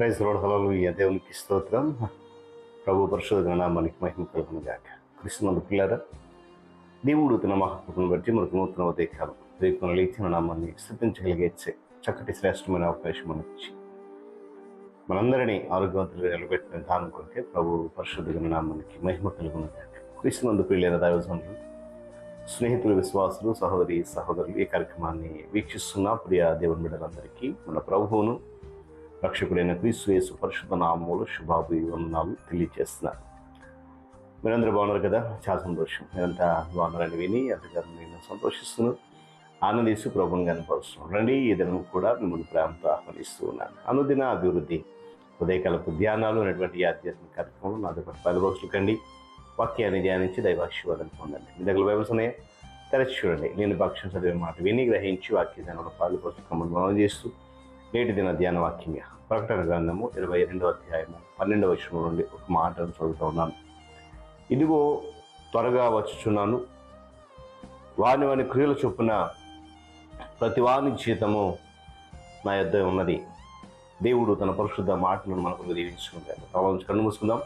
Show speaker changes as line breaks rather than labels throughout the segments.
Praise road ఈ దేవునికి స్తోత్రం. ప్రభు పరిశోధన నామానికి మహిమ కలుగును గాక కృష్ణందు పిల్లరా దేవుడు తన మహాకృపను బట్టి మనకు నూతన ఉదయకాలం రేపు లేచిన నామాన్ని స్థుతించగలిగే చక్కటి శ్రేష్టమైన అవకాశం మనకి మనందరినీ ఆరోగ్యవంతులు నిలబెట్టిన దానం కొరికే ప్రభు పరిశుద్ధ నామానికి మహిమ కలుగును గాక కృష్ణందు పిల్లల దైవజనులు స్నేహితులు విశ్వాసులు సహోదరి సహోదరులు ఈ కార్యక్రమాన్ని వీక్షిస్తున్న ప్రియ దేవుని బిడ్డలందరికీ మన ప్రభువును రక్షకుడైన క్రీస్తు పరిశుద్ధ నామములు శుభాభి వందనాలు తెలియజేస్తున్నారు మీరందరూ బాగున్నారు కదా? చాలా సంతోషం. మీరంతా బాగున్నారని విని ఎంతగా నేను సంతోషిస్తున్నాను. ఆనందిస్తూ ప్రభుని కనపరుస్తున్నాను రండి ఈ దినం కూడా మిమ్మల్ని ప్రేమతో ఆహ్వానిస్తూ ఉన్నాను. అనుదిన అభివృద్ధి ఉదయకాలపు ధ్యానాలు అనేటువంటి ఆధ్యాత్మిక కార్యక్రమం నాతో పాటు పది రోజులు కండి. వాక్యాన్ని ధ్యానించి దైవాశీర్వాదాన్ని పొందండి. మీ దగ్గర బైబిల్స్ ఉన్నాయా? తెరచి చూడండి. నేను పక్షం చదివే మాట విని గ్రహించి వాక్య ధ్యానంలో పాల్గొస్తున్న మనం చేస్తూ నేటి దిన ధ్యాన వాక్యం ప్రకటన గ్రంథము ఇరవై రెండవ అధ్యాయము పన్నెండవ విషయం నుండి ఒక మాటను చదువుతూ ఉన్నాను. ఇదిగో త్వరగా వచ్చుచున్నాను. వాని వాని క్రియల చొప్పున ప్రతి వాని జీతము నా యొద్ద ఉన్నది. దేవుడు తన పరిశుద్ధ మాటలను మనకు దీవించుకుంటాడు తమను కన్ను మూసుకుందాం.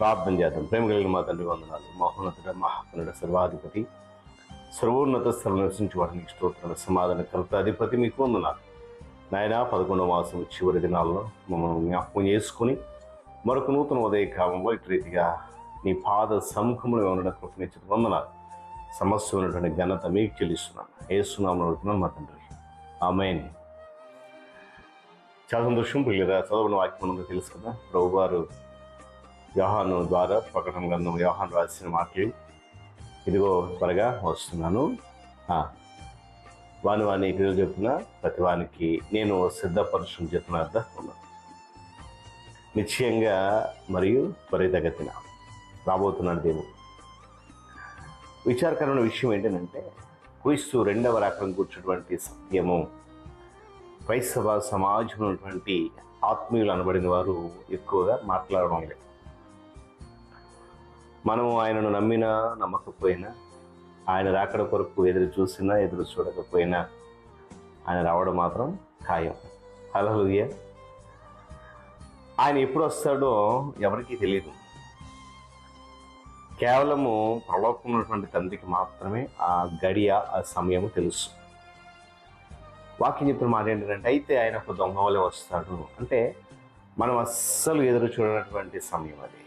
ప్రార్థన చేద్దాం. ప్రేమ కలిగిన మా తండ్రి వందనాలు. మహోన్నతుడ మహాకనుడ సర్వాధిపతి సర్వోన్నత స్థలం నివసించి వాటిని స్తోత్రాల సమాధాన కర్త అధిపతి మీకు వందనాలు. నాయన పదకొండవ మాసం చివరి దినాల్లో మమ్మల్ని జ్ఞాపకం చేసుకుని మరొక నూతన ఉదయ కాలంలో ఇటు రీతిగా నీ పాద సముఖంలో ఉండడం కృపణించిన వందనాలు. సమస్య ఉన్నటువంటి ఘనత మీకు చెల్లిస్తున్నాను వేస్తున్నాము అడుగుతున్నాను మా తండ్రి. ఆమెన్. చాలా సంతోషం పిల్లగా చదవని వాక్యం ఉందో తెలుసు కదా? ప్రభు గారు యోహాను ద్వారా ప్రకటన గ్రంథం యోహాన్ రాసిన మాటలు. ఇదిగో త్వరగా వస్తున్నాను. వాని వాని క్రియలు చెప్పిన ప్రతివానికి నేను సిద్ధపరుషం చెప్పిన అర్థం నిశ్చయంగా మరియు త్వరితగతిన రాబోతున్నాడు దేవుడు. విచారకరమైన విషయం ఏంటంటే క్రీస్తు రెండవ రకం కూర్చున్నటువంటి సత్యము క్రైస్తవ సమాజంలో ఉన్నటువంటి ఆత్మీయులు అనబడిన వారు ఎక్కువగా మాట్లాడడం లేదు. మనము ఆయనను నమ్మినా నమ్మకపోయినా ఆయన రాకడ కొరకు ఎదురు చూసినా ఎదురు చూడకపోయినా ఆయన రావడం మాత్రం ఖాయం. హలలుయ ఆయన ఎప్పుడు వస్తాడో ఎవరికీ తెలియదు కేవలము ప్రలోకం ఉన్నటువంటి తండ్రికి మాత్రమే ఆ గడియ ఆ సమయం తెలుసు. వాక్యం చెప్పిన మాట ఏంటంటే అయితే ఆయన ఒక దొంగ వలె వస్తాడు. అంటే మనం అస్సలు ఎదురు చూడనటువంటి సమయం అది.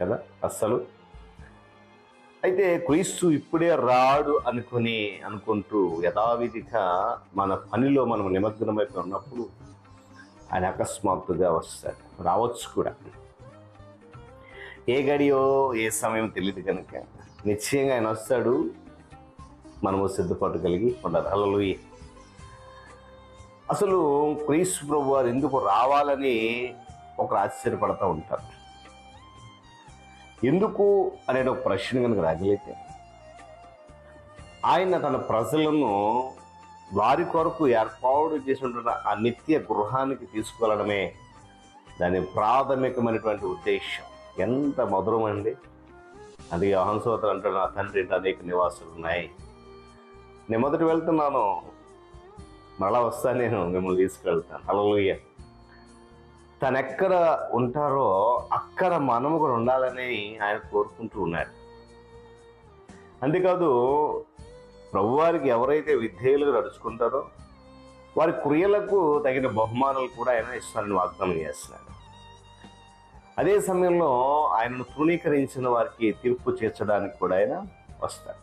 కదా? అస్సలు అయితే క్రీస్తు ఇప్పుడే రాడు అనుకుని అనుకుంటూ యథావిధిగా మన పనిలో మనం నిమగ్నమైపోయి ఉన్నప్పుడు ఆయన అకస్మాత్తుగా వస్తాడు. రావచ్చు కూడా. ఏ గడియో ఏ సమయం తెలియదు కనుక నిశ్చయంగా ఆయన వస్తాడు. మనము సిద్ధపాటు కలిగి ఉండాలి. అలలు అసలు క్రీస్తు ప్రభు వారు ఎందుకు రావాలని ఒకరు ఆశ్చర్యపడతా ఉంటారు. ఎందుకు అనే ఒక ప్రశ్న కనుక రాగలిగితే ఆయన తన ప్రజలను వారి కొరకు ఏర్పాటు చేసినటువంటి ఆ నిత్య గృహానికి తీసుకువెళ్ళడమే దాని ప్రాథమికమైనటువంటి ఉద్దేశం ఎంత మధురమండి. అది అహంసోతలు అంటాడు నా తండ్రి అనేక నివాసాలు ఉన్నాయి. నేను మొదటి వెళ్తున్నాను. మళ్ళా వస్తా నేను మిమ్మల్ని తీసుకెళ్తాను. అలలుయ్య తనెక్కడ ఉంటారో అక్కడ మనము కూడా ఉండాలని ఆయన కోరుకుంటూ ఉన్నారు. అంతేకాదు ప్రభువారికి ఎవరైతే విధేయులుగా నడుచుకుంటారో వారి క్రియలకు తగిన బహుమానాలు కూడా ఆయన ఇస్తారని వాగ్దానం చేస్తున్నాడు. అదే సమయంలో ఆయనను తృణీకరించిన వారికి తీర్పు చేర్చడానికి కూడా ఆయన వస్తాడు.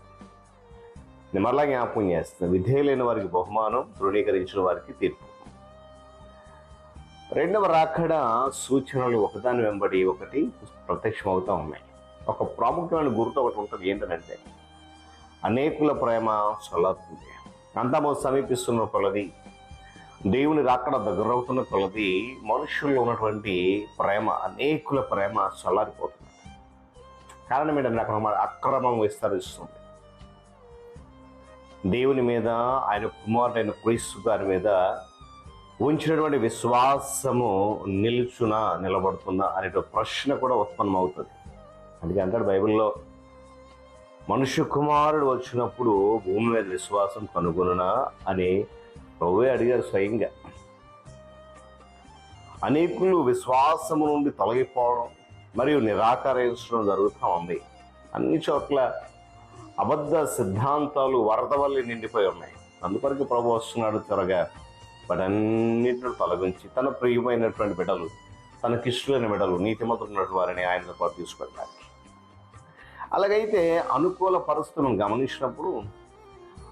నేను మరలా జ్ఞాపకం చేస్తాను విధేయులైన వారికి బహుమానం తృణీకరించిన వారికి తీర్పు. రెండవ రాకడ సూచనలు ఒకదాని వెంబడి ఒకటి ప్రత్యక్షం అవుతూ ఉన్నాయి. ఒక ప్రాముఖ్యమైన గుర్తు ఒకటి ఉంటుంది ఏంటంటే అనేకుల ప్రేమ చల్లారుతుంది. అంతము సమీపిస్తున్న కొలది దేవుని రాకడ దగ్గరవుతున్న కొలది మనుషుల్లో ఉన్నటువంటి ప్రేమ అనేకుల ప్రేమ చల్లారిపోతుంది. కారణం ఏంటంటే అక్కడ అక్రమం విస్తరిస్తుంది. దేవుని మీద ఆయన కుమారుడైన క్రీస్తు గారి మీద ఉంచినటువంటి విశ్వాసము నిల్చునా నిలబడుతుందా అనే ప్రశ్న కూడా ఉత్పన్నం అవుతుంది అందుకే అంటాడు బైబిల్లో మనుష్య కుమారుడు వచ్చినప్పుడు భూమి మీద విశ్వాసం కనుగొనునా? అని ప్రభువే అడిగారు స్వయంగా. అనేకులు విశ్వాసము నుండి తొలగిపోవడం మరియు నిరాకరించడం జరుగుతూ ఉంది. అన్ని చోట్ల అబద్ధ సిద్ధాంతాలు వరద వల్ల నిండిపోయి ఉన్నాయి. అందుకొరకు ప్రభు వస్తున్నాడు త్వరగా వాటన్నింటిని తొలగించి తన ప్రియమైనటువంటి బిడ్డలు తనకిష్టమైన బిడ్డలు నీతిమంతున్నటువంటి వారిని ఆయనతో పాటు తీసుకెళ్ళడానికి అలాగైతే అనుకూల పరిస్థితులను గమనించినప్పుడు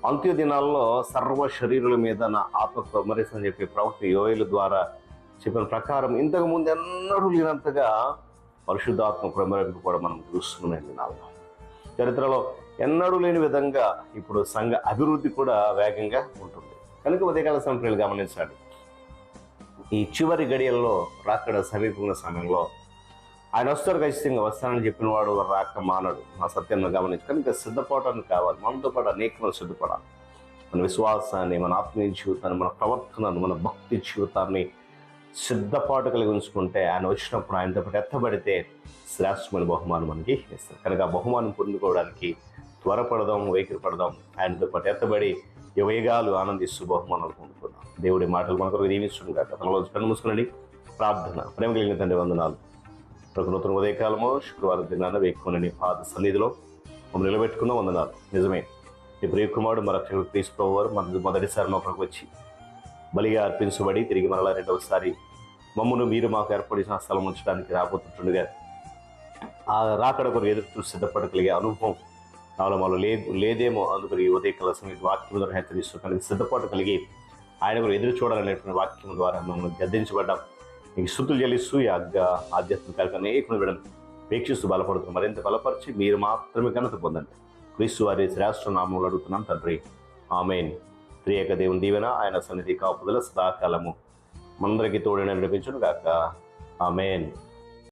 అంత్య దినాల్లో సర్వ శరీరుల మీద నా ఆత్మ కుమరిసని చెప్పి ప్రవక్త యోయుల ద్వారా చెప్పిన ప్రకారం ఇంతకు ముందు ఎన్నడూ లేనంతగా పరిశుద్ధాత్మ కుమరింపు కూడా మనం చూస్తున్నాం దినాల్లో. చరిత్రలో ఎన్నడూ లేని విధంగా ఇప్పుడు సంఘ అభివృద్ధి కూడా వేగంగా ఉంటుంది. కనుక ఉదయకాల సమయంలో గమనించాలి ఈ చివరి గడియల్లో రాకడ సమీపంలో సమయంలో ఆయన వస్తారు ఖచ్చితంగా వస్తానని చెప్పిన వాడు రాక మానడు. ఆ సత్యాన్ని గమనించి కనుక సిద్ధపడటానికి కావాలి. మనతో పాటు అనేకమైన సిద్ధపడాలి. మన విశ్వాసాన్ని మన ఆత్మీయ జీవితాన్ని మన ప్రవర్తనను మన భక్తి జీవితాన్ని సిద్ధపాటు కలిగి ఉంచుకుంటే ఆయన వచ్చినప్పుడు ఆయనతో పాటు ఎత్తబడితే శ్రేష్టమైన బహుమానం మనకి ఇస్తారు కనుక ఆ బహుమానం పొందుకోవడానికి త్వరపడదాం వైఖరి పడదాం. ఆయనతో పాటు ఎత్తబడి యువయగాలు ఆనందిస్తూ బహుమానాలు పొందుకున్నాం. దేవుడి మాటలు మన కొరకు దీవించుంది కాక తనలో కన్ను మూసుకునండి. ప్రార్థన. ప్రేమ కలిగిన తండ్రి వందనాలు. ప్రతి ఉదయకాలము శుక్రవారం దినాన వేక్కుని పాద సన్నిధిలో మమ్మల్ని నిలబెట్టుకున్న వందనాలు. నిజమే. ఈ ప్రియ కుమారుడు మన మన మొదటిసారి మా కొరకు వచ్చి బలిగా అర్పించబడి తిరిగి మరలా రెండవసారి మమ్మను మీరు మాకు ఏర్పడిన స్థలం ఉంచడానికి రాబోతుండగా ఆ రాకడ కొరకు ఎదురు చూసి సిద్ధపడగలిగే అనుభవం నాలో మాలో లేదు లేదేమో అందుకని ఈ ఉదయకాల సమయం వాక్యం ద్వారా హెచ్చరిస్తూ కలిగి సిద్ధపాటు కలిగి ఆయన కూడా ఎదురు చూడాలనేటువంటి వాక్యం ద్వారా మమ్మల్ని గద్దించబడ్డాం. మీకు స్థుతులు చెల్లిస్తూ ఈ ఆధ్యాత్మిక కార్యక్రమం అనేక విడడం వీక్షిస్తూ బలపడుతూ మరింత బలపరిచి మీరు మాత్రమే ఘనత పొందండి. క్రీస్తు వారి శ్రేష్ఠ నామంలో అడుగుతున్నాం తండ్రి. ఆమెన్. ప్రియక దేవుని దీవెన ఆయన సన్నిధి కాపుదల సదాకాలము. మనందరికీ తోడైన నడిపించును గాక ఆమెన్.